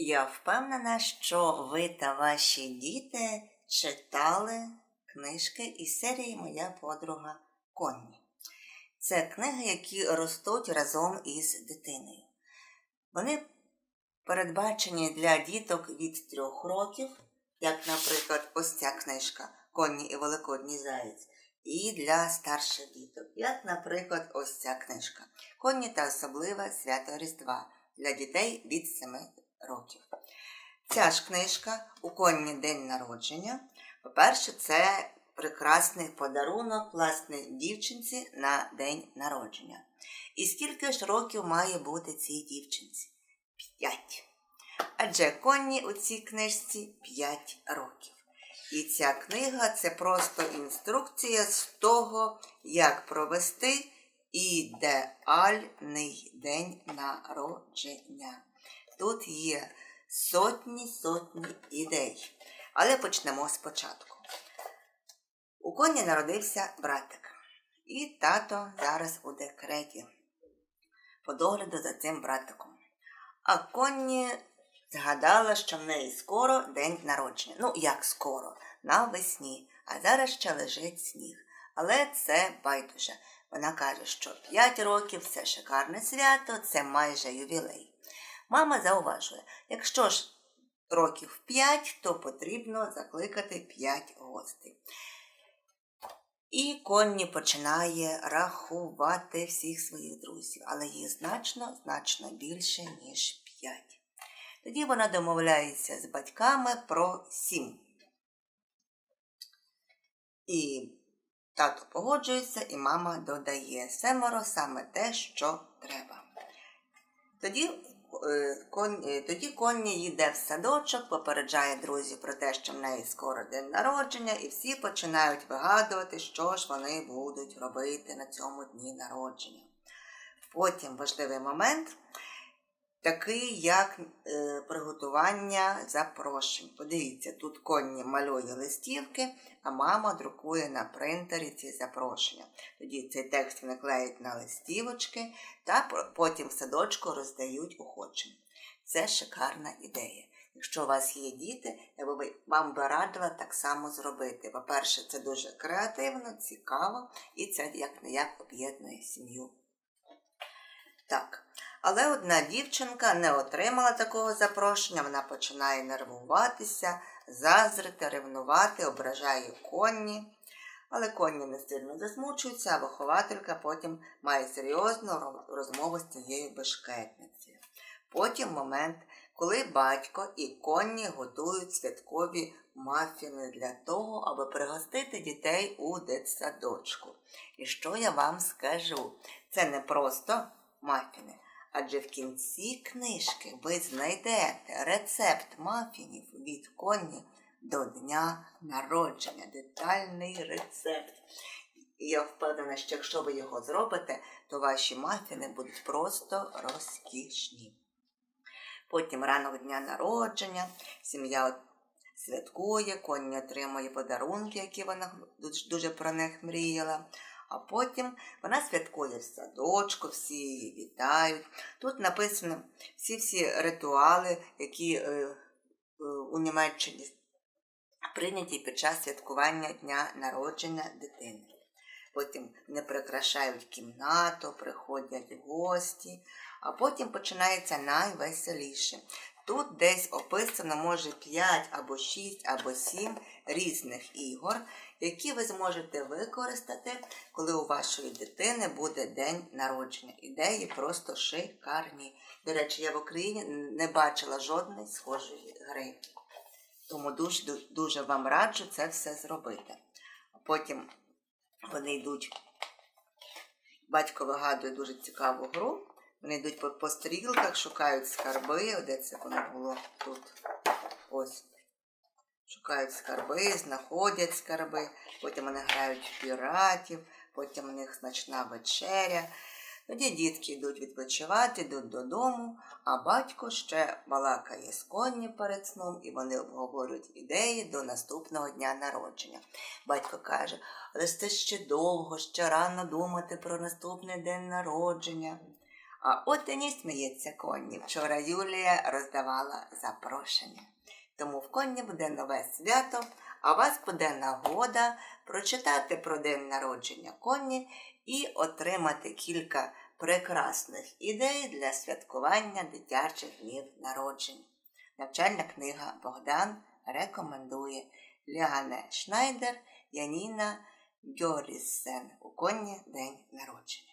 Я впевнена, що ви та ваші діти читали книжки із серії Моя подруга Конні. Це книги, які ростуть разом із дитиною. Вони передбачені для діток від трьох років, як, наприклад, ось ця книжка Конні і Великодній Заєць, і для старших діток, як, наприклад, ось ця книжка Конні та особливе свято Різдва для дітей від 7 років. Ця ж книжка у Конні день народження. По-перше, це прекрасний подарунок власне дівчинці на день народження. І скільки ж років має бути цій дівчинці? П'ять. Адже Конні у цій книжці 5 років. І ця книга це просто інструкція з того, як провести ідеальний день народження. Тут є сотні сотні ідей. Але почнемо спочатку. У коні народився братик. І тато зараз у декреті. По догляду за цим братиком. А Конні згадала, що в неї скоро день народження. Ну, як скоро? Навесні. А зараз ще лежить сніг. Але це байдуже. Вона каже, що 5 років це шикарне свято, це майже ювілей. Мама зауважує, якщо ж років 5, то потрібно закликати 5 гостей. І Конні починає рахувати всіх своїх друзів, але їх значно, значно більше, ніж 5. Тоді вона домовляється з батьками про 7. І тато погоджується, і мама додає семеро саме те, що треба. Тоді Конні, тоді Конні йде в садочок, попереджає друзів про те, що в неї скоро день народження, і всі починають вигадувати, що ж вони будуть робити на цьому дні народження. Потім важливий момент такий, як е, приготування запрошень. Подивіться, тут Конні малює листівки, а мама друкує на принтері ці запрошення. Тоді цей текст вони клеють на листівочки та потім в садочку роздають охочим. Це шикарна ідея. Якщо у вас є діти, я би вам би радила так само зробити. По-перше, це дуже креативно, цікаво, і це як не як об'єднує сім'ю. Так. Але одна дівчинка не отримала такого запрошення, вона починає нервуватися, зазрити, ревнувати, ображає конні. Але конні не сильно засмучуються, а вихователька потім має серйозну розмову з цією бешкетницею. Потім момент, коли батько і конні готують святкові мафіни для того, аби пригостити дітей у дитсадочку. І що я вам скажу? Це не просто мафіни. Адже в кінці книжки ви знайдете рецепт мафінів від коні до дня народження, детальний рецепт. І я впевнена, що якщо ви його зробите, то ваші мафіни будуть просто розкішні. Потім ранок дня народження, сім'я святкує, коні отримує подарунки, які вона дуже про них мріяла а потім вона святкує в садочку, всі її вітають. Тут написано всі-всі ритуали, які е, е, у Німеччині прийняті під час святкування дня народження дитини. Потім не прикрашають кімнату, приходять гості, а потім починається найвеселіше. Тут десь описано, може, 5 або 6 або 7 різних ігор, які ви зможете використати, коли у вашої дитини буде день народження. Ідеї просто шикарні. До речі, я в Україні не бачила жодної схожої гри. Тому дуже дуже вам раджу це все зробити. Потім вони йдуть, батько вигадує дуже цікаву гру. Вони йдуть по, по стрілках, шукають скарби. Де це воно було тут? Ось. Шукають скарби, знаходять скарби, потім вони грають в піратів, потім у них значна вечеря. Тоді дітки йдуть відпочивати, йдуть додому, а батько ще балакає з коні перед сном, і вони обговорюють ідеї до наступного дня народження. Батько каже, але це ще довго, ще рано думати про наступний день народження. А от і не сміється Конні. Вчора Юлія роздавала запрошення. Тому в Конні буде нове свято, а вас буде нагода прочитати про день народження Конні і отримати кілька прекрасних ідей для святкування дитячих днів народжень. Навчальна книга Богдан рекомендує Ліане Шнайдер, Яніна Гьоріссен у Конні День народження.